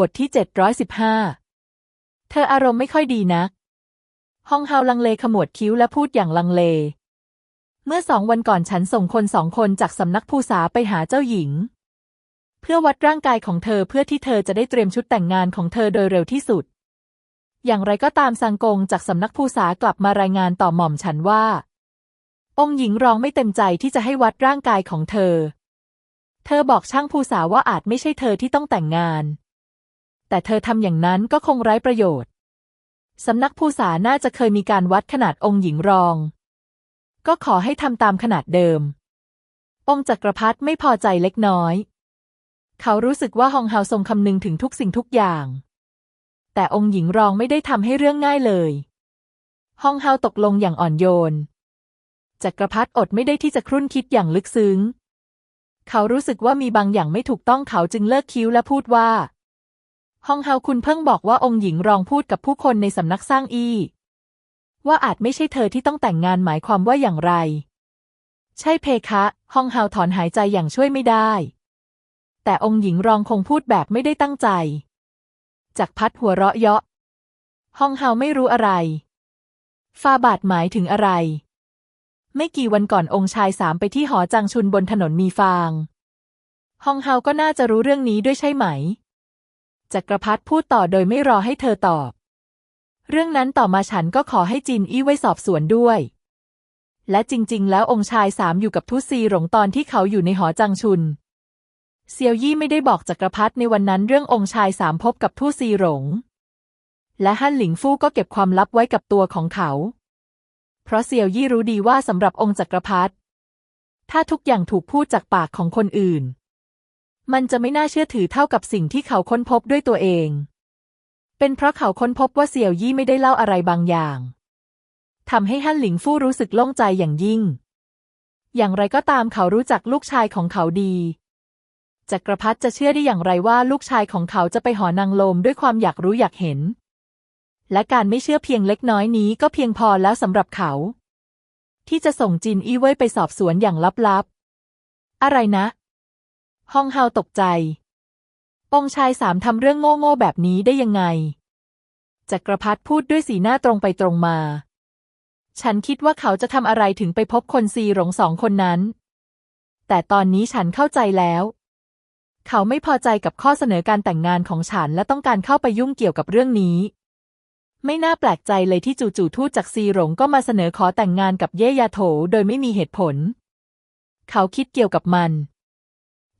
บทที่ 715 เธออารมณ์ไม่ค่อยดีนัก ฮองเฮาลังเลขมวดคิ้วและพูดอย่างลังเล เมื่อสองวันก่อนฉันส่งคนสองคนจากสำนักภูษาไปหาเจ้าหญิง เพื่อวัดร่างกายของเธอเพื่อที่เธอจะได้เตรียมชุดแต่งงานของเธอโดยเร็วที่สุด อย่างไรก็ตามซังกงจากสำนักภูษากลับมารายงานต่อหม่อมฉันว่า องค์หญิงรองไม่เต็มใจที่จะให้วัดร่างกายของเธอ เธอบอกช่างภูษาว่าอาจไม่ใช่เธอที่ต้องแต่งงาน แต่เธอทำอย่างนั้นก็คงไร้ประโยชน์ สำนักภูษาน่าจะเคยมีการวัดขนาดองค์หญิงรอง ก็ขอให้ทำตามขนาดเดิม องค์จักรพรรดิไม่พอใจเล็กน้อย เขารู้สึกว่าฮองเฮาทรงคำนึงถึงทุกสิ่งทุกอย่าง แต่องค์หญิงรองไม่ได้ทำให้เรื่องง่ายเลยฮองเฮาตกลงอย่างอ่อนโยน จักรพรรดิอดไม่ได้ที่จะครุ่นคิดอย่างลึกซึ้ง เขารู้สึกว่ามีบางอย่างไม่ถูกต้องเขาจึงเลิกคิ้วและพูดว่า ฮองเฮาคุณเพิ่งบอกว่าองค์หญิงรองพูดกับผู้คนในสำนักสร้างอี้ ว่าอาจไม่ใช่เธอที่ต้องแต่งงานหมายความว่าอย่างไร ใช่เพคะฮองเฮาถอนหายใจอย่างช่วยไม่ได้ แต่องค์หญิงรองคงพูดแบบไม่ได้ตั้งใจ จักพัดหัวเราะเยาะฮองเฮาไม่รู้อะไรฟาบาทหมายถึงอะไร ไม่กี่วันก่อนองค์ชายสามไปที่หอจังชุนบนถนนมีฟาง ฮองเฮาก็น่าจะรู้เรื่องนี้ด้วยใช่ไหม จักรพัดพูดต่อโดยไม่รอให้เธอตอบ เรื่องนั้นต่อมาฉันก็ขอให้จินอี้ไว้สอบสวนด้วย และจริง ๆ แล้วองค์ชายสามอยู่กับทุซีหลงตอนที่เขาอยู่ในหอจังชุน เซียวยี่ไม่ได้บอกจักรพัดในวันนั้นเรื่ององค์ชายสามพบกับทูซีหลง และฮั่นหลิงฟู่ก็เก็บความลับไว้กับตัวของเขา เพราะเซียวยี่รู้ดีว่าสำหรับองค์จักรพรรดิถ้าทุกอย่างถูกพูดจากปากของคนอื่น มันจะไม่น่าเชื่อถือเท่ากับสิ่งที่เขาค้นพบด้วยตัวเอง เป็นเพราะเขาค้นพบว่าเสี่ยวยี่ไม่ได้เล่าอะไรบางอย่างทำให้ฮั่นหลิงฟู่รู้สึกโล่งใจอย่างยิ่ง อย่างไรก็ตามเขารู้จักลูกชายของเขาดี จักรพรรดิจะเชื่อได้อย่างไรว่าลูกชายของเขาจะไปหอนางลมด้วยความอยากรู้อยากเห็น และการไม่เชื่อเพียงเล็กน้อยนี้ก็เพียงพอแล้วสำหรับเขา ที่จะส่งจินอี้เว่ยไปสอบสวนอย่างลับๆ อะไรนะ ฮองเฮาตกใจ องชายสามทำเรื่องโง่ๆแบบนี้ได้ยังไง จักรพรรดิพูดด้วยสีหน้าตรงไปตรงมา ฉันคิดว่าเขาจะทำอะไรถึงไปพบคนซีหลงสองคนนั้น แต่ตอนนี้ฉันเข้าใจแล้ว เขาไม่พอใจกับข้อเสนอการแต่งงานของฉันและต้องการเข้าไปยุ่งเกี่ยวกับเรื่องนี้ไม่น่าแปลกใจเลยที่จู่ๆทูตจากซีหลงก็มาเสนอขอแต่งงานกับเย่ยาโถโดยไม่มีเหตุผล เขาคิดเกี่ยวกับมัน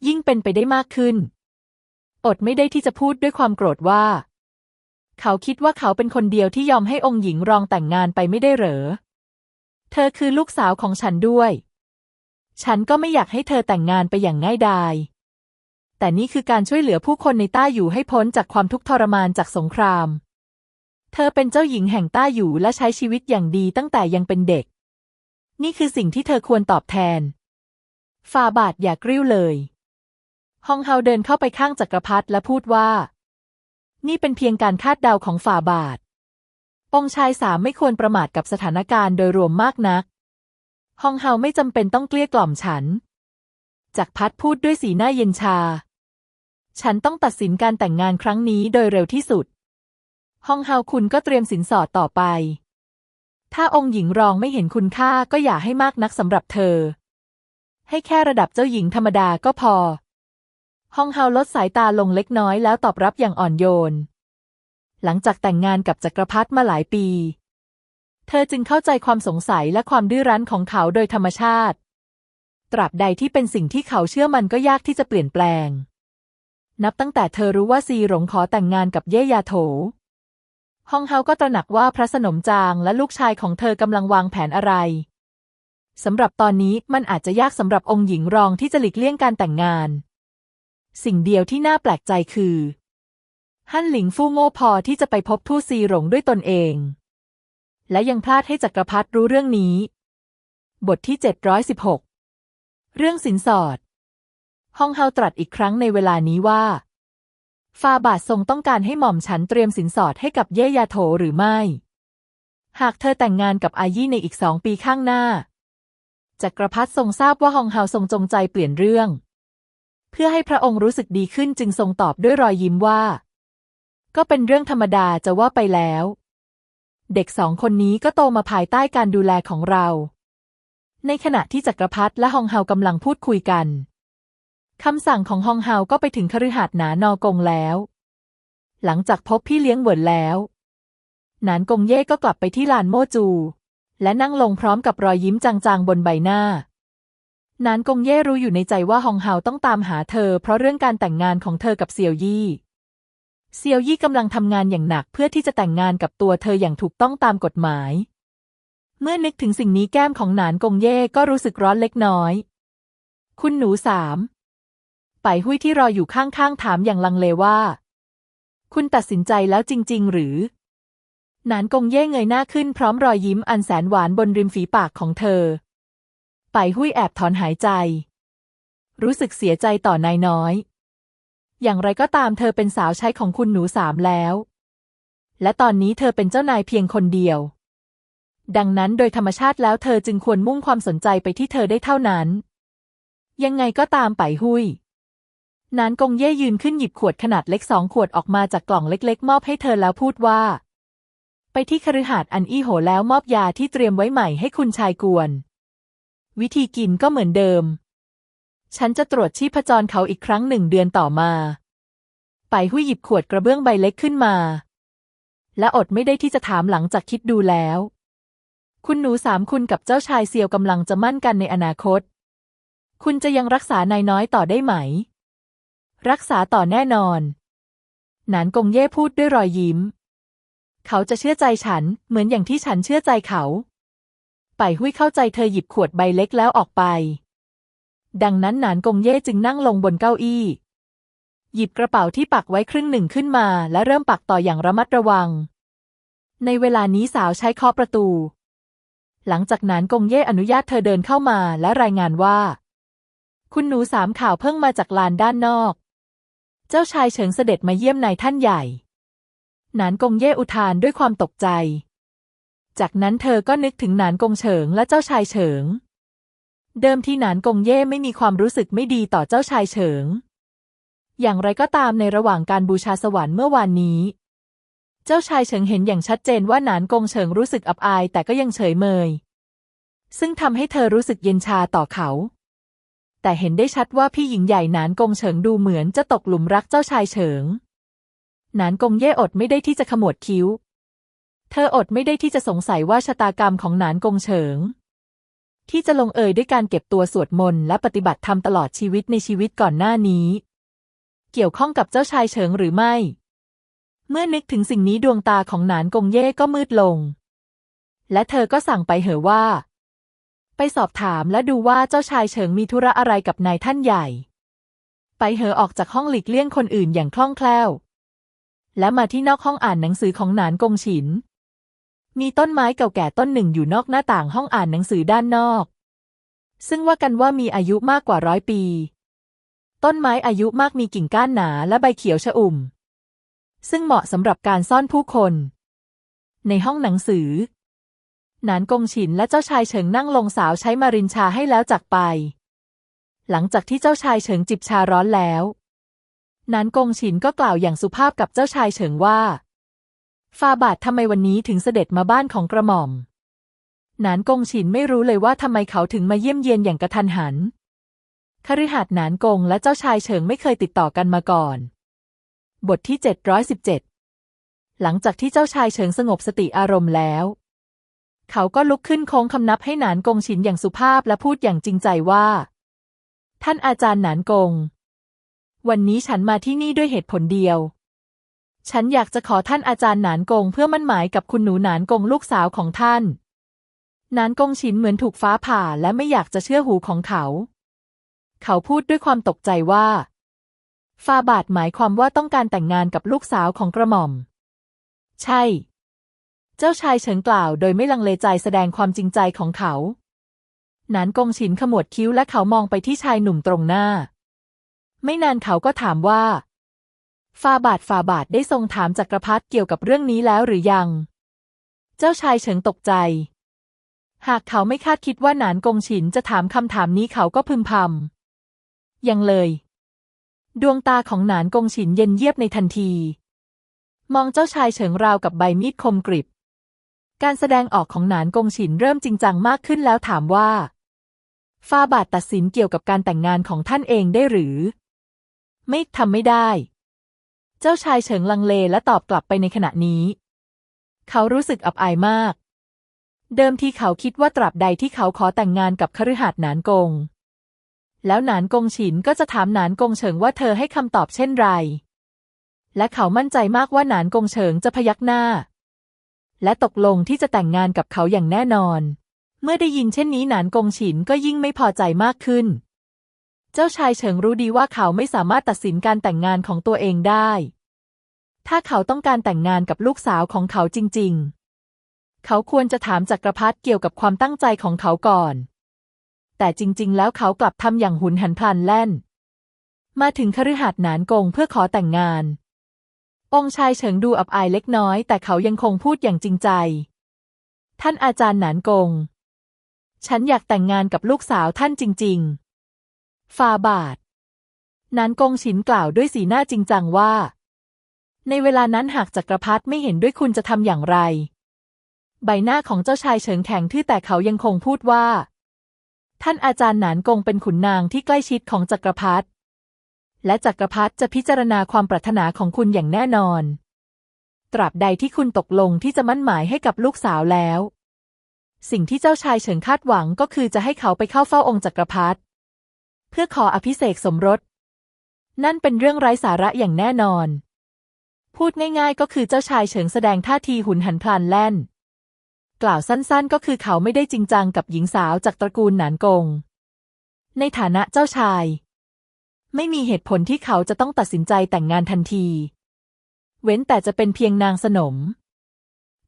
ยิ่งเป็นไปได้มากขึ้น อดไม่ได้ที่จะพูดด้วยความโกรธว่า เขาคิดว่าเขาเป็นคนเดียวที่ยอมให้องค์หญิงรองแต่งงานไปไม่ได้เหรอ เธอคือลูกสาวของฉันด้วย ฉันก็ไม่อยากให้เธอแต่งงานไปอย่างง่ายดายแต่นี่คือการช่วยเหลือผู้คนในต้าอยู่ให้พ้นจากความทุกข์ทรมานจากสงคราม เธอเป็นเจ้าหญิงแห่งต้าอยู่และใช้ชีวิตอย่างดีตั้งแต่ยังเป็นเด็ก นี่คือสิ่งที่เธอควรตอบแทน ฟาบาทอย่ากริ้วเลย ฮองเฮาเดินเข้าไปข้างจักรพรรดิและพูดว่า นี่เป็นเพียงการคาดเดาของฝ่าบาท องค์ชายสามไม่ควรประมาทกับสถานการณ์โดยรวมมากนัก ฮองเฮาไม่จำเป็นต้องเกลี้ยกล่อมฉัน จักรพรรดิพูดด้วยสีหน้าเย็นชา ฉันต้องตัดสินการแต่งงานครั้งนี้โดยเร็วที่สุด ฮองเฮาคุณก็เตรียมสินสอดต่อไป ถ้าองค์หญิงรองไม่เห็นคุณค่าก็อย่าให้มากนักสำหรับเธอ ให้แค่ระดับเจ้าหญิงธรรมดาก็พอ ฮองเฮาลดสายตาลงเล็กน้อยแล้วตอบรับอย่างอ่อนโยน หลังจากแต่งงานกับจักรพรรดิมาหลายปี เธอจึงเข้าใจความสงสัยและความดื้อรั้นของเขาโดยธรรมชาติ ตราบใดที่เป็นสิ่งที่เขาเชื่อมันก็ยากที่จะเปลี่ยนแปลง นับตั้งแต่เธอรู้ว่าซีหลงขอแต่งงานกับเย่ยาโถฮองเฮาก็ตระหนักว่าพระสนมจางและลูกชายของเธอกำลังวางแผนอะไรสำหรับตอนนี้มันอาจจะยากสำหรับองค์หญิงรองที่จะหลีกเลี่ยงการแต่งงาน สิ่งเดียวที่น่าแปลกใจคือ ฮั่นหลิงฟู่โง่พอที่จะไปพบทู่ซีหลงด้วยตนเอง และยังพลาดให้จักรพรรดิรู้เรื่องนี้ บทที่ 716 เรื่องสินสอดฮองเฮาตรัสอีกครั้งในเวลานี้ว่า ฟาบาททรงต้องการให้หม่อมฉันเตรียมสินสอดให้กับเย่ยาโถหรือไม่ หากเธอแต่งงานกับอายี่ในอีกสองปีข้างหน้าจักรพรรดิทรงทราบว่าฮองเฮาทรงจงใจเปลี่ยนเรื่อง เพื่อให้พระองค์รู้สึกดีขึ้นจึงทรงตอบด้วยรอยยิ้มว่า ก็เป็นเรื่องธรรมดาจะว่าไปแล้ว เด็กสองคนนี้ก็โตมาภายใต้การดูแลของเรา ในขณะที่จักรพรรดิและฮองเฮากำลังพูดคุยกันคำสั่งของฮองเฮาก็ไปถึงคฤหาสน์หนานอกงแล้ว หลังจากพบพี่เลี้ยงเหวินแล้ว หนานกงเย่ก็กลับไปที่ลานโมจู และนั่งลงพร้อมกับรอยยิ้มจางๆบนใบหน้า นานกงเย่รู้อยู่ในใจว่าฮองเฮาต้องตามหาเธอ เพราะเรื่องการแต่งงานของเธอกับเซียวยี่เซียวยี่กำลังทำงานอย่างหนักเพื่อที่จะแต่งงานกับตัวเธออย่างถูกต้องตามกฎหมาย เมื่อนึกถึงสิ่งนี้แก้มของนานกงเย่ก็รู้สึกร้อนเล็กน้อย คุณหนูสามไปหุยที่รออยู่ข้างๆถามอย่างลังเลว่า คุณตัดสินใจแล้วจริง ๆ หรือ นานกงเย่เงยหน้าขึ้นพร้อมรอยยิ้มอันแสนหวานบนริมฝีปากของเธอ ไปหุยแอบถอนหายใจ รู้สึกเสียใจต่อนายน้อย อย่างไรก็ตามเธอเป็นสาวใช้ของคุณหนูสามแล้ว และตอนนี้เธอเป็นเจ้านายเพียงคนเดียว ดังนั้นโดยธรรมชาติแล้วเธอจึงควรมุ่งความสนใจไปที่เธอได้เท่านั้น ยังไงก็ตามไปหุยนานกงเย่ยืนขึ้นหยิบขวดขนาดเล็กสองขวดออกมาจากกล่องเล็กๆ มอบให้เธอแล้วพูดว่า ไปที่คฤหาสน์อันอี้โหแล้วมอบยาที่เตรียมไว้ใหม่ให้คุณชายกวน วิธีกินก็เหมือนเดิม ฉันจะตรวจชีพจรเขาอีกครั้งหนึ่งเดือนต่อมา ไปหุยหยิบขวดกระเบื้องใบเล็กขึ้นมา และอดไม่ได้ที่จะถามหลังจากคิดดูแล้ว คุณหนูสามคุณกับเจ้าชายเซียวกำลังจะมั่นกันในอนาคต คุณจะยังรักษานายน้อยต่อได้ไหม รักษาต่อแน่นอน หนานกงเย่พูดด้วยรอยยิ้ม เขาจะเชื่อใจฉันเหมือนอย่างที่ฉันเชื่อใจเขา ไปหุยเข้าใจเธอหยิบขวดใบเล็กแล้วออกไป ดังนั้นหนานกงเย่จึงนั่งลงบนเก้าอี้ หยิบกระเป๋าที่ปักไว้ครึ่งหนึ่งขึ้นมา และเริ่มปักต่ออย่างระมัดระวัง ในเวลานี้สาวใช้เคาะประตู หลังจากนั้นกงเย่อนุญาตเธอเดินเข้ามาและรายงานว่า คุณหนูสามข่าวเพิ่งมาจากลานด้านนอก เจ้าชายเฉิงเสด็จมาเยี่ยมนายท่านใหญ่ หนานกงเย่อุทานด้วยความตกใจ จากนั้นเธอก็นึกถึงหนานกงเฉิงและเจ้าชายเฉิง เดิมที่หนานกงเย่ไม่มีความรู้สึกไม่ดีต่อเจ้าชายเฉิง อย่างไรก็ตามในระหว่างการบูชาสวรรค์เมื่อวานนี้ เจ้าชายเฉิงเห็นอย่างชัดเจนว่าหนานกงเฉิงรู้สึกอับอายแต่ก็ยังเฉยเมย ซึ่งทำให้เธอรู้สึกเย็นชาต่อเขา แต่เห็นได้ชัดว่าพี่หญิงใหญ่หนานกงเฉิงดูเหมือนจะตกหลุมรักเจ้าชายเฉิง หนานกงเย่อดไม่ได้ที่จะขมวดคิ้ว เธออดไม่ได้ที่จะสงสัยว่าชะตากรรมของหนานกงเฉิง ที่จะลงเอยด้วยการเก็บตัวสวดมนต์และปฏิบัติธรรมตลอดชีวิตในชีวิตก่อนหน้านี้ เกี่ยวข้องกับเจ้าชายเฉิงหรือไม่ เมื่อนึกถึงสิ่งนี้ดวงตาของหนานกงเย่ก็มืดลง และเธอก็สั่งไปเหอะว่า ไปสอบถามและดูว่าเจ้าชายเฉิงมีธุระอะไรกับนายท่านใหญ่ ไปเหอออกจากห้องหลีกเลี่ยงคนอื่นอย่างคล่องแคล่ว และมาที่นอกห้องอ่านหนังสือของหนานกงฉิน มีต้นไม้เก่าแก่ต้นหนึ่งอยู่นอกหน้าต่างห้องอ่านหนังสือด้านนอก ซึ่งว่ากันว่ามีอายุมากกว่าร้อยปี ต้นไม้อายุมากมีกิ่งก้านหนาและใบเขียวชอุ่ม ซึ่งเหมาะสำหรับการซ่อนผู้คน ในห้องหนังสือ หนานกงฉินและเจ้าชายเฉิงนั่งลงสาวใช้มารินชาให้แล้วจากไป หลังจากที่เจ้าชายเฉิงจิบชาร้อนแล้ว นานกงฉินก็กล่าวอย่างสุภาพกับเจ้าชายเฉิงว่า ฟาบาททำไมวันนี้ถึงเสด็จมาบ้านของกระหม่อม หนานกงฉินไม่รู้เลยว่าทำไมเขาถึงมาเยี่ยมเยียนอย่างกระทันหันคฤหัสถ์หนานกงและเจ้าชายเฉิงไม่เคยติดต่อกันมาก่อน บทที่ 717 หลังจากที่เจ้าชายเฉิงสงบสติอารมณ์แล้ว เขาก็ลุกขึ้นโค้งคำนับให้หนานกงฉินอย่างสุภาพและพูดอย่างจริงใจว่า ท่านอาจารย์หนานกง วันนี้ฉันมาที่นี่ด้วยเหตุผลเดียว ฉันอยากจะขอท่านอาจารย์หนานกงเพื่อมั่นหมายกับคุณหนูหนานกงลูกสาวของท่านหนานกงฉินเหมือนถูกฟ้าผ่าและไม่อยากจะเชื่อหูของเขา เขาพูดด้วยความตกใจว่าฟาบาทหมายความว่าต้องการแต่งงานกับลูกสาวของกระหม่อม ใช่ เจ้าชายเฉิงกล่าวโดยไม่ลังเลใจแสดงความจริงใจของเขาหนานกงฉินขมวดคิ้วและเขามองไปที่ชายหนุ่มตรงหน้า ไม่นานเขาก็ถามว่า ฟาบาทฟาบาทได้ทรงถามจักรพรรดิเกี่ยวกับเรื่องนี้แล้วหรือยัง เจ้าชายเฉิงตกใจ หากเขาไม่คาดคิดว่าหนานกงฉินจะถามคำถามนี้เขาก็พึมพำยังเลย ดวงตาของหนานกงฉินเย็นเยียบในทันที มองเจ้าชายเฉิงราวกับใบมีดคมกริบ การแสดงออกของหนานกงฉินเริ่มจริงจังมากขึ้นแล้วถามว่าฟาบาทตัดสินเกี่ยวกับการแต่งงานของท่านเองได้หรือ ไม่ทำไม่ได้ เจ้าชายเฉิงลังเลและตอบกลับไปในขณะนี้ เขารู้สึกอับอายมาก เดิมทีเขาคิดว่าตราบใดที่เขาขอแต่งงานกับคฤหัสถ์หนานกง แล้วหนานกงฉินก็จะถามหนานกงเฉิงว่าเธอให้คำตอบเช่นไร และเขามั่นใจมากว่าหนานกงเฉิงจะพยักหน้า และตกลงที่จะแต่งงานกับเขาอย่างแน่นอน เมื่อได้ยินเช่นนี้หนานกงฉินก็ยิ่งไม่พอใจมากขึ้น จ้าชายเฉิงรู้ดีว่าเขาไม่สามารถตัดสินการแต่งงานของตัวเองได้ ถ้าเขาต้องการแต่งงานกับลูกสาวของเขาจริง ๆ เขาควรจะถามจักรพรรดิเกี่ยวกับความตั้งใจของเขาก่อน แต่จริง ๆ แล้วเขากลับทำอย่างหุนหันพลันแล่น มาถึงคฤหัสถ์หนานกงเพื่อขอแต่งงาน องค์ชายเฉิงดูอับอายเล็กน้อย แต่เขายังคงพูดอย่างจริงใจ ท่านอาจารย์หนานกง ฉันอยากแต่งงานกับลูกสาวท่านจริง ๆ ฟาบาทหนานกงฉินกล่าวด้วยสีหน้าจริงจังว่า ในเวลานั้นหากจักรพรรดิไม่เห็นด้วยคุณจะทำอย่างไร ใบหน้าของเจ้าชายเฉิงแข็งทื่อแต่เขายังคงพูดว่า ท่านอาจารย์หนานกงเป็นขุนนางที่ใกล้ชิดของจักรพรรดิและจักรพรรดิจะพิจารณาความปรารถนาของคุณอย่างแน่นอน ตราบใดที่คุณตกลงที่จะมั่นหมายให้กับลูกสาวแล้ว สิ่งที่เจ้าชายเฉิงคาดหวังก็คือจะให้เขาไปเข้าเฝ้าองค์จักรพรรดิ เพื่อขออภิเษกสมรส นั่นเป็นเรื่องไร้สาระอย่างแน่นอน พูดง่ายๆก็คือเจ้าชายเฉิงแสดงท่าทีหุนหันพลันแล่น กล่าวสั้นๆก็คือเขาไม่ได้จริงจังกับหญิงสาวจากตระกูลหนานกง ในฐานะเจ้าชาย ไม่มีเหตุผลที่เขาจะต้องตัดสินใจแต่งงานทันที เว้นแต่จะเป็นเพียงนางสนม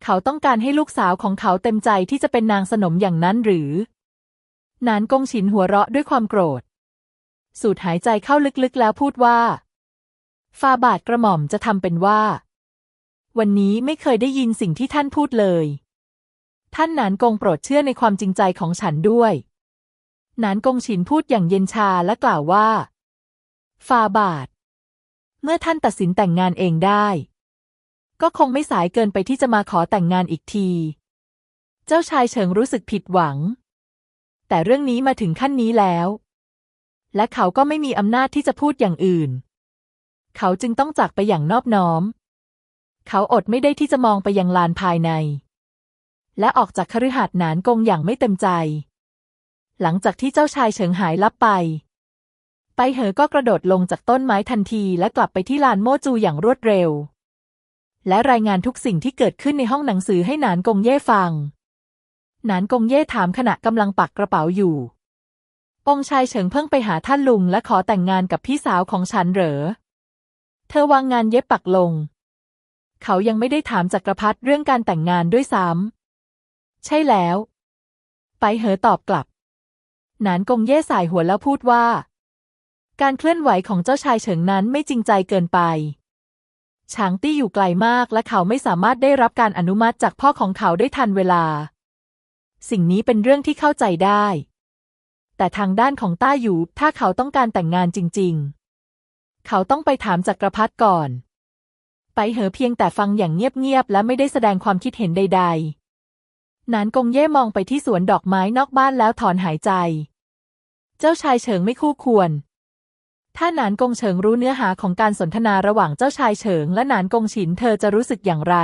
เขาต้องการให้ลูกสาวของเขาเต็มใจที่จะเป็นนางสนมอย่างนั้นหรือหนานกงฉินหัวเราะด้วยความโกรธ สูดหายใจเข้าลึกๆแล้วพูดว่าฟาบาทกระหม่อมจะทำเป็นว่า วันนี้ไม่เคยได้ยินสิ่งที่ท่านพูดเลย ท่านหนานกงโปรดเชื่อในความจริงใจของฉันด้วยหนานกงฉินพูดอย่างเย็นชาและกล่าวว่าฟาบาท เมื่อท่านตัดสินแต่งงานเองได้ ก็คงไม่สายเกินไปที่จะมาขอแต่งงานอีกที เจ้าชายเฉิงรู้สึกผิดหวัง แต่เรื่องนี้มาถึงขั้นนี้แล้ว และเขาก็ไม่มีอำนาจที่จะพูดอย่างอื่น เขาจึงต้องจากไปอย่างนอบน้อม เขาอดไม่ได้ที่จะมองไปยังลานภายใน และออกจากคฤหาสน์หนานกงอย่างไม่เต็มใจ หลังจากที่เจ้าชายเฉิงหายลับไป ไปเหอก็กระโดดลงจากต้นไม้ทันทีและกลับไปที่ลานโมจูอย่างรวดเร็ว และรายงานทุกสิ่งที่เกิดขึ้นในห้องหนังสือให้หนานกงเย่ฟัง หนานกงเย่ถามขณะกำลังปักกระเป๋าอยู่ องค์ชายเฉิงเพิ่งไปหาท่านลุงและขอแต่งงานกับพี่สาวของฉันเหรอ เธอวางงานเย็บปักลง เขายังไม่ได้ถามจักรพรรดิเรื่องการแต่งงานด้วยซ้ำ ใช่แล้ว ไปเหอตอบกลับ หนานกงเย่สายหัวแล้วพูดว่า การเคลื่อนไหวของเจ้าชายเฉิงนั้นไม่จริงใจเกินไปฉางตี้อยู่ไกลมากและเขาไม่สามารถได้รับการอนุมัติจากพ่อของเขาได้ทันเวลา สิ่งนี้เป็นเรื่องที่เข้าใจได้ แต่ทางด้านของต้าอยู่ถ้าเขาต้องการแต่งงานจริง ๆ เขาต้องไปถามจักรพรรดิก่อน ไปเหอเพียงแต่ฟังอย่างเงียบๆและไม่ได้แสดงความคิดเห็นใด ๆ นานกงเย่มองไปที่สวนดอกไม้นอกบ้านแล้วถอนหายใจ เจ้าชายเฉิงไม่คู่ควร ถ้านานกงเฉิงรู้เนื้อหาของการสนทนาระหว่างเจ้าชายเฉิงและนานกงฉินเธอจะรู้สึกอย่างไร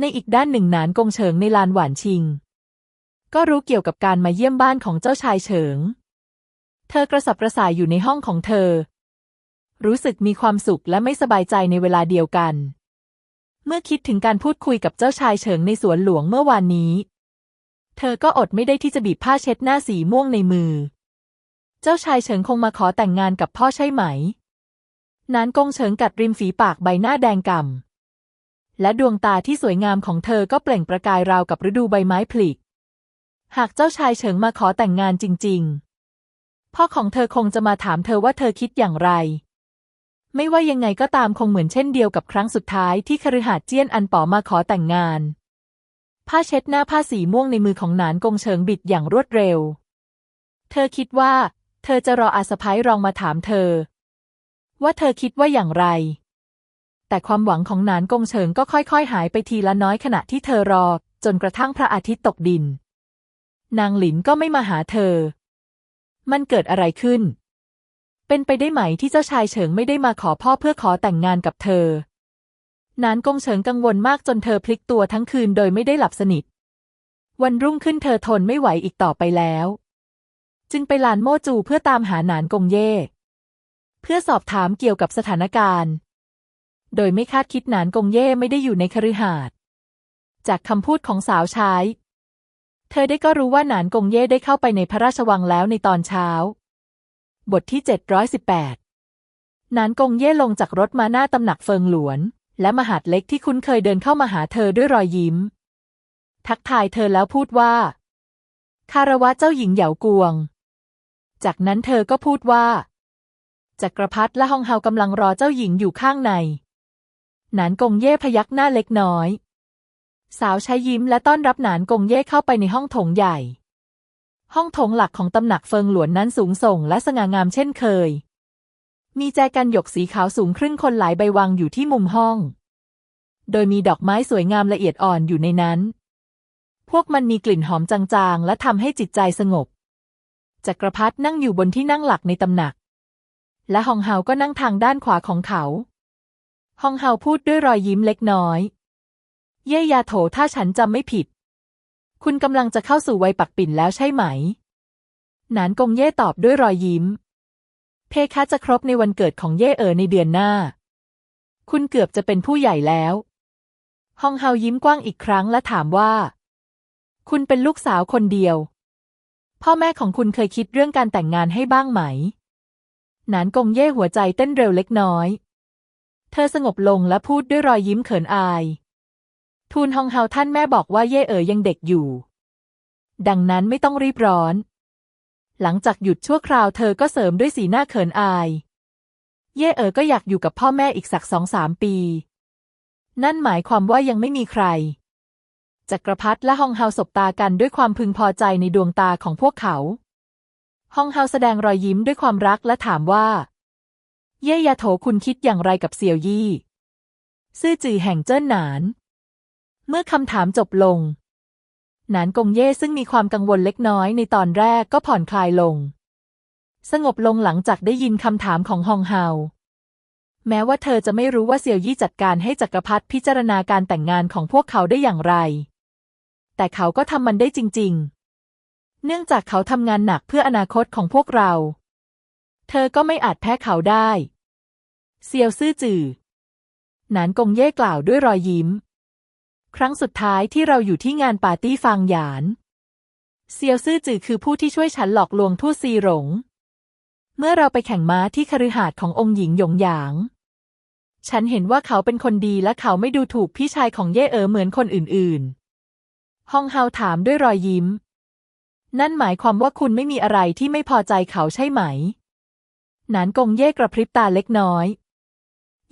ในอีกด้านหนึ่งนานกงเฉิงในลานหวานชิง ก็รู้เกี่ยวกับการมาเยี่ยมบ้านของเจ้าชายเฉิง เธอกระสับกระส่ายอยู่ในห้องของเธอ รู้สึกมีความสุขและไม่สบายใจในเวลาเดียวกัน เมื่อคิดถึงการพูดคุยกับเจ้าชายเฉิงในสวนหลวงเมื่อวานนี้ เธอก็อดไม่ได้ที่จะบีบผ้าเช็ดหน้าสีม่วงในมือ เจ้าชายเฉิงคงมาขอแต่งงานกับพ่อใช่ไหม นานกงเฉิงกัดริมฝีปากใบหน้าแดงก่ำและดวงตาที่สวยงามของเธอก็เปล่งประกายราวกับฤดูใบไม้ผลิ หากเจ้าชายเฉิงมาขอแต่งงานจริง ๆ พ่อของเธอคงจะมาถามเธอว่าเธอคิดอย่างไร ไม่ว่ายังไงก็ตามคงเหมือนเช่นเดียวกับครั้งสุดท้ายที่คฤหาสน์เจี้ยนอันป๋อมาขอแต่งงาน ผ้าเช็ดหน้าผ้าสีม่วงในมือของหนานกงเฉิงบิดอย่างรวดเร็ว เธอคิดว่า เธอจะรออาสะพ้ายรองมาถามเธอ ว่าเธอคิดว่าอย่างไรแต่ความหวังของหนานกงเฉิงก็ค่อยๆ หายไปทีละน้อยขณะที่เธอรอ จนกระทั่งพระอาทิตย์ตกดิน นางหลินก็ไม่มาหาเธอ มันเกิดอะไรขึ้น เป็นไปได้ไหมที่เจ้าชายเฉิงไม่ได้มาขอพ่อเพื่อขอแต่งงานกับเธอ นานกงเฉิงกังวลมากจนเธอพลิกตัวทั้งคืนโดยไม่ได้หลับสนิท วันรุ่งขึ้นเธอทนไม่ไหวอีกต่อไปแล้ว จึงไปลานโมจูเพื่อตามหาหนานกงเย่ เพื่อสอบถามเกี่ยวกับสถานการณ์ โดยไม่คาดคิดหนานกงเย่ไม่ได้อยู่ในคฤหาสน์จากคำพูดของสาวใช้ เธอได้ก็รู้ว่าหนานกงเย่ได้เข้าไปในพระราชวังแล้วในตอนเช้า บทที่ 718 หนานกงเย่ลงจากรถมาหน้าตำหนักเฟิงหลวน และมหาดเล็กที่คุ้นเคยเดินเข้ามาหาเธอด้วยรอยยิ้ม ทักทายเธอแล้วพูดว่า คารวะเจ้าหญิงเหยากวง จากนั้นเธอก็พูดว่าจักรพรรดิและฮองเฮากำลังรอเจ้าหญิงอยู่ข้างใน หนานกงเย่พยักหน้าเล็กน้อย สาวใช้ยิ้มและต้อนรับหนานกงเย่เข้าไปในห้องโถงใหญ่ ห้องโถงหลักของตำหนักเฟิงหลวนนั้นสูงส่งและสง่างามเช่นเคย มีแจกันหยกสีขาวสูงครึ่งคนหลายใบวางอยู่ที่มุมห้อง โดยมีดอกไม้สวยงามละเอียดอ่อนอยู่ในนั้น พวกมันมีกลิ่นหอมจางๆ และทำให้จิตใจสงบ จักรพรรดินั่งอยู่บนที่นั่งหลักในตำหนัก และฮองเฮาก็นั่งทางด้านขวาของเขา ฮองเฮาพูดด้วยรอยยิ้มเล็กน้อย เย่ยาโถถ้าฉันจำไม่ผิด คุณกำลังจะเข้าสู่วัยปักปิ่นแล้วใช่ไหม หนานกงเย่ตอบด้วยรอยยิ้ม เพคะจะครบในวันเกิดของเย่เอ๋อในเดือนหน้า คุณเกือบจะเป็นผู้ใหญ่แล้วฮองเฮายิ้มกว้างอีกครั้งและถามว่า คุณเป็นลูกสาวคนเดียว พ่อแม่ของคุณเคยคิดเรื่องการแต่งงานให้บ้างไหม หนานกงเย่หัวใจเต้นเร็วเล็กน้อย เธอสงบลงและพูดด้วยรอยยิ้มเขินอาย ทูลฮองเฮาท่านแม่บอกว่าเย่เอ๋อยังเด็กอยู่ ดังนั้นไม่ต้องรีบร้อน หลังจากหยุดชั่วคราวเธอก็เสริมด้วยสีหน้าเขินอาย เย่เอ๋อก็อยากอยู่กับพ่อแม่อีกสักสองสามปี นั่นหมายความว่ายังไม่มีใคร จักรพรรดิและฮองเฮาสบตากันด้วยความพึงพอใจในดวงตาของพวกเขา ฮองเฮาแสดงรอยยิ้มด้วยความรักและถามว่า เย่ยาโถคุณคิดอย่างไรกับเสี่ยวยี่ ซื่อจือแห่งเจิ้นหนาน เมื่อคำถามจบลง หนานกงเย่ซึ่งมีความกังวลเล็กน้อยในตอนแรกก็ผ่อนคลายลง สงบลงหลังจากได้ยินคำถามของฮองเฮาแม้ว่าเธอจะไม่รู้ว่าเสี่ยวยี่จัดการให้จักรพรรดิพิจารณาการแต่งงานของพวกเขาได้อย่างไร แต่เขาก็ทำมันได้จริง ๆ เนื่องจากเขาทำงานหนักเพื่ออนาคตของพวกเรา เธอก็ไม่อาจแพ้เขาได้ เซียวซื่อจื่อ หนานกงเย่กล่าวด้วยรอยยิ้ม ครั้งสุดท้ายที่เราอยู่ที่งานปาร์ตี้ฟางหยาน เซียวซื่อจื่อคือผู้ที่ช่วยฉันหลอกลวงทูตซีหลง เมื่อเราไปแข่งม้าที่คฤหาสน์ขององค์หญิงหยงหยาง ฉันเห็นว่าเขาเป็นคนดีและเขาไม่ดูถูกพี่ชายของเย่เอ๋อเหมือนคนอื่นๆ ฮองเฮาถามด้วยรอยยิ้ม นั่นหมายความว่าคุณไม่มีอะไรที่ไม่พอใจเขาใช่ไหม หนานกงเย่กระพริบตาเล็กน้อย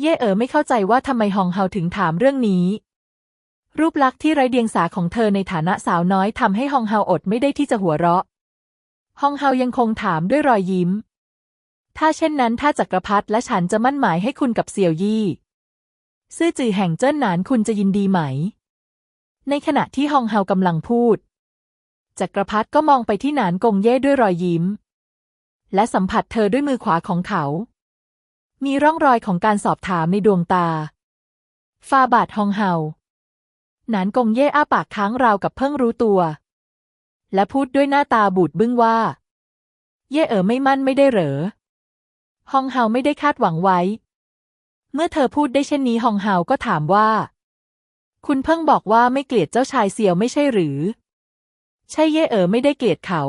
เย่เอ๋อไม่เข้าใจว่าทำไมฮองเฮาถึงถามเรื่องนี้ รูปลักษณ์ที่ไร้เดียงสาของเธอในฐานะสาวน้อยทำให้ฮองเฮาอดไม่ได้ที่จะหัวเราะ ฮองเฮายังคงถามด้วยรอยยิ้ม ถ้าเช่นนั้นถ้าจักรพรรดิและฉันจะมั่นหมายให้คุณกับเสี่ยวยี่ ซื่อจือแห่งเจิ้นหนานคุณจะยินดีไหม ในขณะที่ฮองเฮากำลังพูด จักรพรรดิก็มองไปที่หนานกงเย่ด้วยรอยยิ้ม และสัมผัสเธอด้วยมือขวาของเขา มีร่องรอยของการสอบถามในดวงตาฟาบาทฮองเฮา หนานกงเย่อ้าปากค้างราวกับเพิ่งรู้ตัว และพูดด้วยหน้าตาบูดบึ้งว่า เย่เอ๋อไม่มั่นไม่ได้เหรอ ฮองเฮาไม่ได้คาดหวังไว้ เมื่อเธอพูดได้เช่นนี้ฮองเฮาก็ถามว่า คุณเพิ่งบอกว่าไม่เกลียดเจ้าชายเซียวไม่ใช่หรือ ใช่เย่เอ๋อไม่ได้เกลียดเขา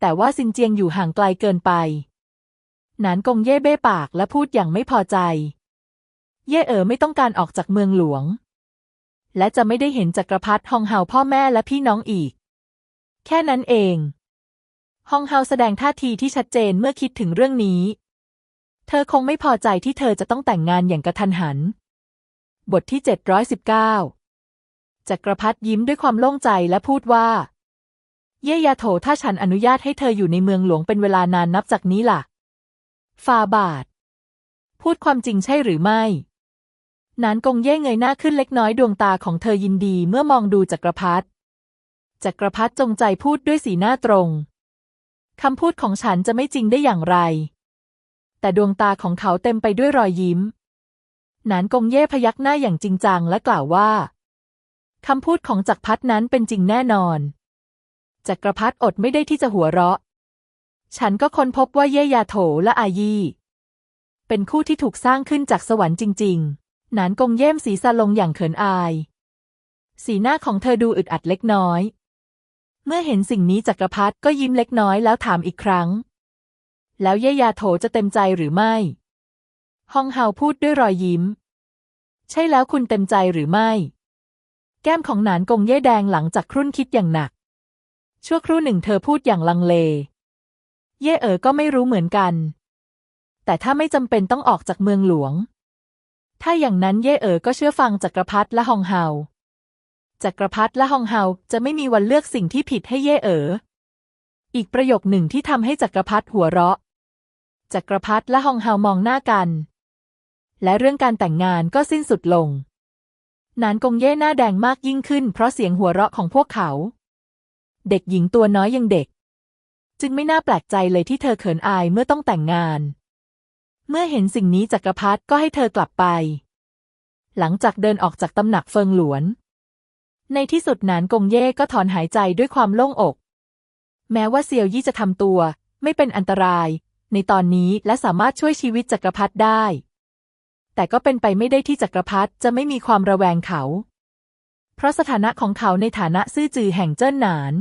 แต่ว่าซินเจียงอยู่ห่างไกลเกินไป หนานกงเย่เบ้ปากและพูดอย่างไม่พอใจ เย่เอ๋อไม่ต้องการออกจากเมืองหลวง และจะไม่ได้เห็นจักรพรรดิฮองเฮาพ่อแม่และพี่น้องอีก แค่นั้นเองฮองเฮาแสดงท่าทีที่ชัดเจนเมื่อคิดถึงเรื่องนี้ เธอคงไม่พอใจที่เธอจะต้องแต่งงานอย่างกระทันหัน บทที่ 719 จักรพรรดิยิ้มด้วยความโล่งใจและพูดว่า เย่ยาโถถ้าฉันอนุญาตให้เธออยู่ในเมืองหลวงเป็นเวลานานนับจากนี้ล่ะฟาบาท พูดความจริงใช่หรือไม่ นานกงเย่เงยหน้าขึ้นเล็กน้อยดวงตาของเธอยินดีเมื่อมองดูจักรพรรดิจักรพรรดิจงใจพูดด้วยสีหน้าตรง คำพูดของฉันจะไม่จริงได้อย่างไร แต่ดวงตาของเขาเต็มไปด้วยรอยยิ้ม นานกงเย่พยักหน้าอย่างจริงจังและกล่าวว่าคำพูดของจักรพรรดินั้นเป็นจริงแน่นอน จักรพรรดิอดไม่ได้ที่จะหัวเราะ ฉันก็ค้นพบว่าเย่ยาโถและอายี เป็นคู่ที่ถูกสร้างขึ้นจากสวรรค์จริง ๆ หนานกงเย่มสีซาลงอย่างเขินอาย สีหน้าของเธอดูอึดอัดเล็กน้อย เมื่อเห็นสิ่งนี้จักรพรรดิก็ยิ้มเล็กน้อยแล้วถามอีกครั้ง แล้วเย่ยาโถจะเต็มใจหรือไม่ฮองเฮาพูดด้วยรอยยิ้ม ใช่แล้วคุณเต็มใจหรือไม่ แก้มของหนานกงเย่แดงหลังจากครุ่นคิดอย่างหนัก ชั่วครู่หนึ่งเธอพูดอย่างลังเล เย่เอ๋อก็ไม่รู้เหมือนกัน แต่ถ้าไม่จำเป็นต้องออกจากเมืองหลวง ถ้าอย่างนั้นเย่เอ๋อก็เชื่อฟังจักรพรรดิและฮองเฮา จักรพรรดิและฮองเฮาจะไม่มีวันเลือกสิ่งที่ผิดให้เย่เอ๋อ อีกประโยคหนึ่งที่ทำให้จักรพรรดิหัวเราะ จักรพรรดิและฮองเฮามองหน้ากัน และเรื่องการแต่งงานก็สิ้นสุดลง นานกงเย่หน้าแดงมากยิ่งขึ้น เพราะเสียงหัวเราะของพวกเขา เด็กหญิงตัวน้อยยังเด็ก จึงไม่น่าแปลกใจเลยที่เธอเขินอายเมื่อต้องแต่งงาน เมื่อเห็นสิ่งนี้จักรพรรดิก็ให้เธอกลับไป หลังจากเดินออกจากตำหนักเฟิงหลวน ในที่สุดหนานกงเย่ก็ถอนหายใจด้วยความโล่งอก แม้ว่าเซียวยี่จะทำตัว ไม่เป็นอันตราย ในตอนนี้และสามารถช่วยชีวิตจักรพรรดิได้ แต่ก็เป็นไปไม่ได้ที่จักรพรรดิจะไม่มีความระแวงเขา เพราะสถานะของเขาในฐานะซื่อจือแห่งเจิ้นหนาน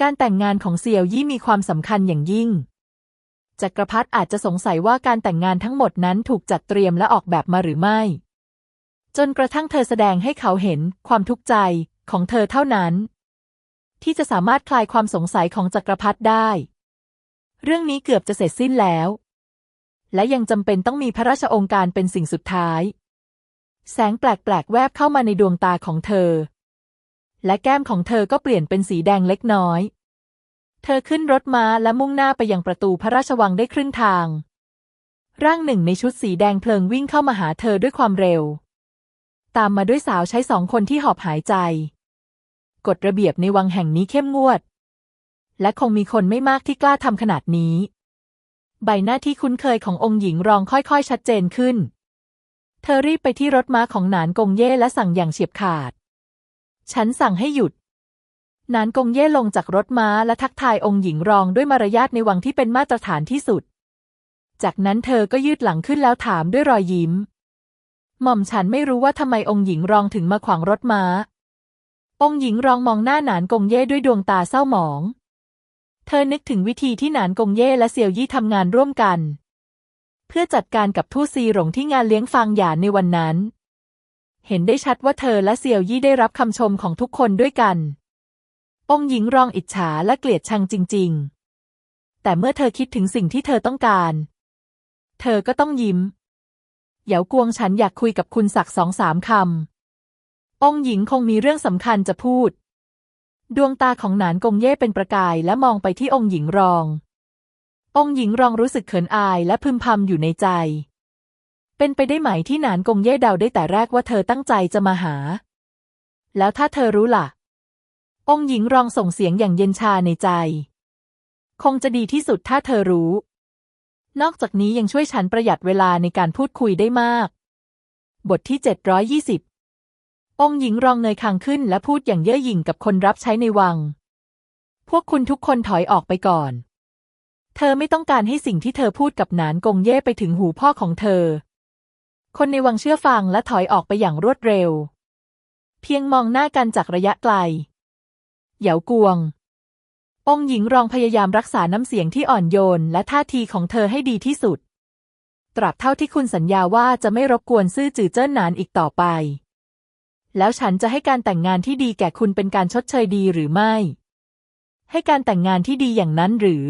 การแต่งงานของเซียวยี่มีความสำคัญอย่างยิ่ง จักรพรรดิอาจจะสงสัยว่าการแต่งงานทั้งหมดนั้นถูกจัดเตรียมและออกแบบมาหรือไม่ จนกระทั่งเธอแสดงให้เขาเห็นความทุกข์ใจของเธอเท่านั้น ที่จะสามารถคลายความสงสัยของจักรพรรดิได้ เรื่องนี้เกือบจะเสร็จสิ้นแล้ว และยังจำเป็นต้องมีพระราชองค์การเป็นสิ่งสุดท้าย แสงแปลกๆแวบเข้ามาในดวงตาของเธอ และแก้มของเธอก็เปลี่ยนเป็นสีแดงเล็กน้อย เธอขึ้นรถม้าและมุ่งหน้าไปยังประตูพระราชวังได้ครึ่งทาง ร่างหนึ่งในชุดสีแดงเพลิงวิ่งเข้ามาหาเธอด้วยความเร็ว ตามมาด้วยสาวใช้สองคนที่หอบหายใจ กฎระเบียบในวังแห่งนี้เข้มงวด และคงมีคนไม่มากที่กล้าทำขนาดนี้ ใบหน้าที่คุ้นเคยขององค์หญิงรองค่อยๆ ชัดเจนขึ้น เธอรีบไปที่รถม้าของหนานกงเย่และสั่งอย่างเฉียบขาด ฉันสั่งให้หยุด นานกงเย่ลงจากรถม้าและทักทายองค์หญิงรองด้วยมารยาทในวังที่เป็นมาตรฐานที่สุด จากนั้นเธอก็ยืดหลังขึ้นแล้วถามด้วยรอยยิ้ม หม่อมฉันไม่รู้ว่าทำไมองค์หญิงรองถึงมาขวางรถม้า องค์หญิงรองมองหน้าหนานกงเย่ด้วยดวงตาเศร้าหมอง เธอนึกถึงวิธีที่หนานกงเย่และเซียวยี่ทำงานร่วมกัน เพื่อจัดการกับทู่ซีหลงที่งานเลี้ยงฟางหยานในวันนั้น เห็นได้ชัดว่าเธอและเซียวยี่ได้รับคำชมของทุกคนด้วยกัน องหญิงรองอิจฉาและเกลียดชังจริง ๆ แต่เมื่อเธอคิดถึงสิ่งที่เธอต้องการ เธอก็ต้องยิ้ม เหยากวงฉันอยากคุยกับคุณสักสองสามคำ องหญิงคงมีเรื่องสำคัญจะพูด ดวงตาของหนานกงเย่เป็นประกายและมองไปที่องหญิงรอง องหญิงรองรู้สึกเขินอายและพึมพำอยู่ในใจ เป็นไปได้ไหมที่หนานกงเย่เดาได้แต่แรกว่าเธอตั้งใจจะมาหา แล้วถ้าเธอรู้ล่ะ องค์หญิงรองส่งเสียงอย่างเย็นชาในใจ คงจะดีที่สุดถ้าเธอรู้ นอกจากนี้ยังช่วยฉันประหยัดเวลาในการพูดคุยได้มาก บทที่ 720 องค์หญิงรองเงยคางขึ้นและพูดอย่างเย่อหยิ่งกับคนรับใช้ในวัง พวกคุณทุกคนถอยออกไปก่อน เธอไม่ต้องการให้สิ่งที่เธอพูดกับหนานกงเย่ไปถึงหูพ่อของเธอ คนในวังเชื่อฟังและถอยออกไปอย่างรวดเร็ว เพียงมองหน้ากันจากระยะไกล เหยากวง องค์หญิงรองพยายามรักษาน้ำเสียงที่อ่อนโยนและท่าทีของเธอให้ดีที่สุด ตราบเท่าที่คุณสัญญาว่าจะไม่รบกวนซื่อจือเจิ้นหนานอีกต่อไป แล้วฉันจะให้การแต่งงานที่ดีแก่คุณเป็นการชดเชยดีหรือไม่ ให้การแต่งงานที่ดีอย่างนั้นหรือ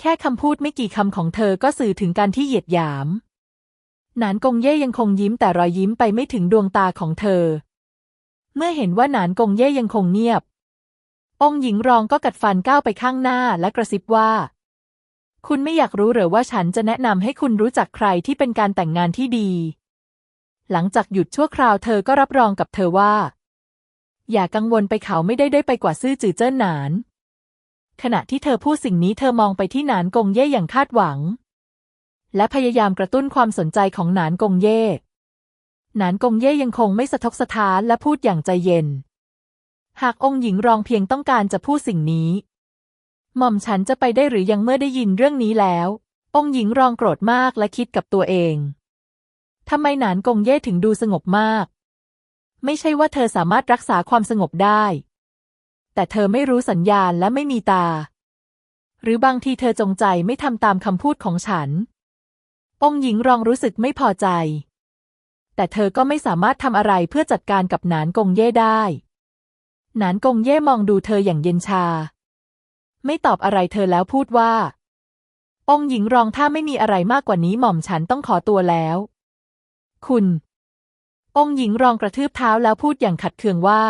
แค่คำพูดไม่กี่คำของเธอก็สื่อถึงการที่เหยียดหยาม หนานกงเย่ยังคงยิ้มแต่รอยยิ้มไปไม่ถึงดวงตาของเธอเมื่อเห็นว่าหนานกงเย่ยังคงเงียบ องค์หญิงรองก็กัดฟันก้าวไปข้างหน้าและกระซิบว่า คุณไม่อยากรู้หรือว่าฉันจะแนะนำให้คุณรู้จักใครที่เป็นการแต่งงานที่ดี หลังจากหยุดชั่วคราวเธอก็รับรองกับเธอว่า อย่ากังวลไปเขาไม่ได้ได้ไปกว่าซื่อจือเจิ้นหนาน ขณะที่เธอพูดสิ่งนี้เธอมองไปที่หนานกงเย่อย่างคาดหวัง และพยายามกระตุ้นความสนใจของหนานกงเย่หนานกงเย่ยังคงไม่สะทกสะท้านและพูดอย่างใจเย็น หากองค์หญิงรองเพียงต้องการจะพูดสิ่งนี้ หม่อมฉันจะไปได้หรือยังเมื่อได้ยินเรื่องนี้แล้ว องค์หญิงรองโกรธมากและคิดกับตัวเองทำไมหนานกงเย่ถึงดูสงบมาก ไม่ใช่ว่าเธอสามารถรักษาความสงบได้ แต่เธอไม่รู้สัญญาณและไม่มีตา หรือบางทีเธอจงใจไม่ทำตามคำพูดของฉัน องค์หญิงรองรู้สึกไม่พอใจ แต่เธอก็ไม่สามารถทำอะไรเพื่อจัดการกับหนานกงเย่ได้ หนานกงเย่มองดูเธออย่างเย็นชา ไม่ตอบอะไรเธอแล้วพูดว่า องหญิงรองถ้าไม่มีอะไรมากกว่านี้หม่อมฉันต้องขอตัวแล้ว คุณ องหญิงรองกระทืบเท้าแล้วพูดอย่างขัดเคืองว่า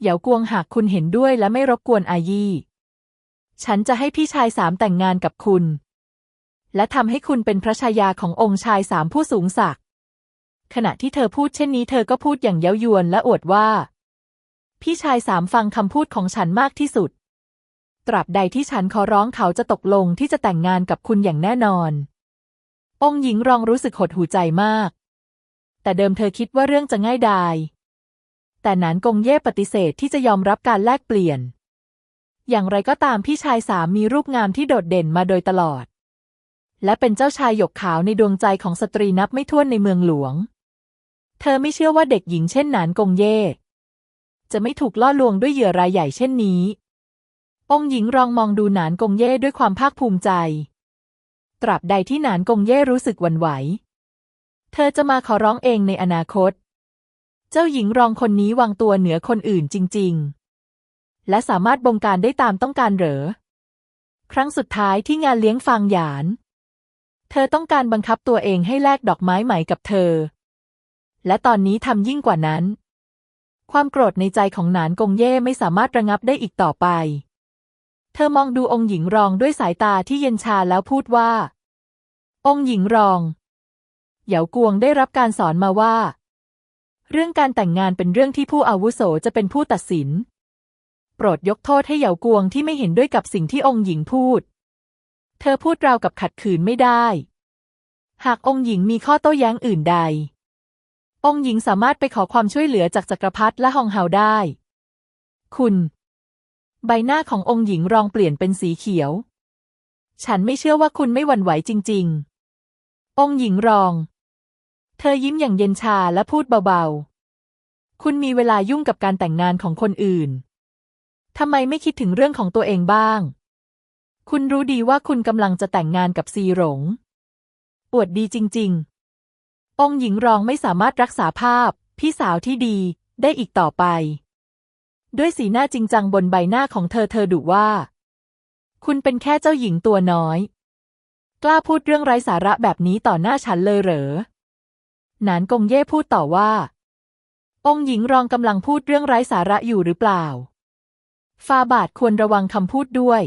เหยากวงหากคุณเห็นด้วยและไม่รบกวนอายี่ ฉันจะให้พี่ชายสามแต่งงานกับคุณ และทำให้คุณเป็นพระชายาขององค์ชายสามผู้สูงศักดิ์ขณะที่เธอพูดเช่นนี้เธอก็พูดอย่างเย้ายวนและอวดว่า พี่ชายสามฟังคำพูดของฉันมากที่สุด ตราบใดที่ฉันขอร้องเขาจะตกลงที่จะแต่งงานกับคุณอย่างแน่นอน องค์หญิงรองรู้สึกหดหูใจมาก แต่เดิมเธอคิดว่าเรื่องจะง่ายดาย แต่หนานกงเย่ปฏิเสธที่จะยอมรับการแลกเปลี่ยน อย่างไรก็ตามพี่ชายสามมีรูปงามที่โดดเด่นมาโดยตลอด และเป็นเจ้าชายหยกขาวในดวงใจของสตรีนับไม่ถ้วนในเมืองหลวง เธอไม่เชื่อว่าเด็กหญิงเช่นหนานกงเย่ จะไม่ถูกล่อลวงด้วยเหยื่อรายใหญ่เช่นนี้ องค์หญิงรองมองดูหนานกงเย่ด้วยความภาคภูมิใจ ตราบใดที่หนานกงเย่รู้สึกหวั่นไหว เธอจะมาขอร้องเองในอนาคต เจ้าหญิงรองคนนี้วางตัวเหนือคนอื่นจริง ๆ และสามารถบงการได้ตามต้องการเหรอ ครั้งสุดท้ายที่งานเลี้ยงฟางหยาน เธอต้องการบังคับตัวเองให้แลกดอกไม้ใหม่กับเธอ และตอนนี้ทำยิ่งกว่านั้น ความโกรธในใจของหนานกงเย่ไม่สามารถระงับได้อีกต่อไป เธอมองดูองค์หญิงรองด้วยสายตาที่เย็นชาแล้วพูดว่า องค์หญิงรอง เหยากวงได้รับการสอนมาว่า เรื่องการแต่งงานเป็นเรื่องที่ผู้อาวุโสจะเป็นผู้ตัดสิน โปรดยกโทษให้เหยากวงที่ไม่เห็นด้วยกับสิ่งที่องค์หญิงพูด เธอพูดราวกับขัดขืนไม่ได้ หากองค์หญิงมีข้อโต้แย้งอื่นใด องค์หญิงสามารถไปขอความช่วยเหลือจากจักรพรรดิและฮองเฮาได้ คุณ ใบหน้าขององค์หญิงรองเปลี่ยนเป็นสีเขียว ฉันไม่เชื่อว่าคุณไม่หวั่นไหวจริง ๆ องค์หญิงรอง เธอยิ้มอย่างเย็นชาและพูดเบาๆ คุณมีเวลายุ่งกับการแต่งงานของคนอื่น ทำไมไม่คิดถึงเรื่องของตัวเองบ้าง คุณรู้ดีว่าคุณกำลังจะแต่งงานกับซีหลงปวดดีจริง ๆ องค์หญิงรองไม่สามารถรักษาภาพ พี่สาวที่ดีได้อีกต่อไป ด้วยสีหน้าจริงจังบนใบหน้าของเธอเธอดุว่า คุณเป็นแค่เจ้าหญิงตัวน้อย กล้าพูดเรื่องไร้สาระแบบนี้ต่อหน้าฉันเลยเหรอหนานกงเย่พูดต่อว่า องค์หญิงรองกำลังพูดเรื่องไร้สาระอยู่หรือเปล่า ฟาบาทควรระวังคำพูดด้วย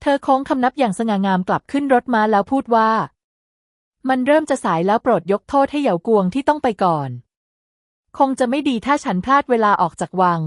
เธอโค้งคำนับอย่างสง่างามกลับขึ้นรถมาแล้วพูดว่า มันเริ่มจะสายแล้วโปรดยกโทษให้เหยากวงที่ต้องไปก่อน คงจะไม่ดีถ้าฉันพลาดเวลาออกจากวัง